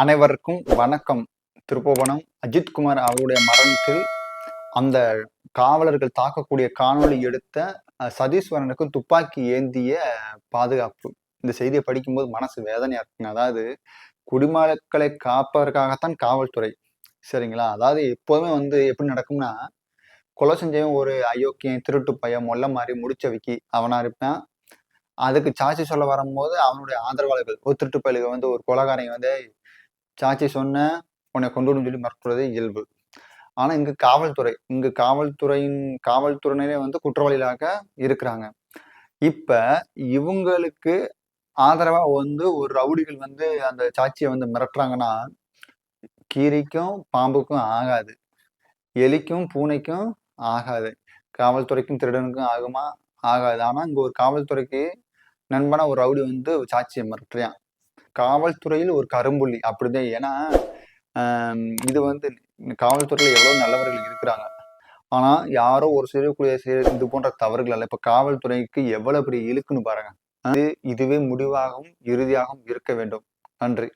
அனைவருக்கும் வணக்கம். திருப்போவனம் அஜித்குமார் அவருடைய மரணத்தில் அந்த காவலர்கள் தாக்கக்கூடிய காணொளி எடுத்த சதீஸ்வரனுக்கு துப்பாக்கி ஏந்திய பாதுகாப்பு. இந்த செய்தியை படிக்கும்போது மனசு வேதனையா இருக்குங்க. அதாவது குடிமக்களை காப்பதற்காகத்தான் காவல்துறை. சரிங்களா? அதாவது எப்போதுமே வந்து எப்படி நடக்கும்னா கொலை செஞ்சவன் ஒரு அயோக்கியன் திருட்டு பையன் மொல்ல மாதிரி முடிச்ச விக்கி அவனா இருப்பான். அதுக்கு சாட்சி சொல்ல வரும்போது அவனுடைய ஆதரவாளர்கள் ஒரு திருட்டு பயிலுக்கு வந்து ஒரு கொலகாரங்க வந்து சாட்சி சொன்ன உன்னை கொண்டு வரணும்னு சொல்லி மறுக்கிறது இயல்பு. ஆனா இங்கு காவல்துறை இங்கு காவல்துறையின் காவல்துறையினரே வந்து குற்றவாளிகளாக இருக்கிறாங்க. இப்ப இவங்களுக்கு ஆதரவா வந்து ஒரு ரவுடிகள் வந்து அந்த சாட்சியை வந்து மிரட்டுறாங்கன்னா கீரிக்கும் பாம்புக்கும் ஆகாது. எலிக்கும் பூனைக்கும் ஆகாது. காவல்துறைக்கும் திருடனுக்கும் ஆகுமா? ஆகாது. ஆனா இங்க ஒரு காவல்துறைக்கு நண்பனா ஒரு ரவுடி வந்து ஒரு சாட்சியை மிரட்டுறான். காவல்துறையில் ஒரு கரும்புள்ளி. அப்படிதான். ஏன்னா இது வந்து காவல்துறையில் எவ்வளோ நல்லவர்கள் இருக்கிறாங்க. ஆனால் யாரோ ஒரு செய்யக்கூடிய செய்ய- இது போன்ற தவறுகள் அல்ல இப்போ காவல்துறைக்கு எவ்வளவு பெரிய இழுக்குன்னு பாருங்க. அது இதுவே முடிவாகவும் இறுதியாகவும் இருக்க வேண்டும். நன்றி.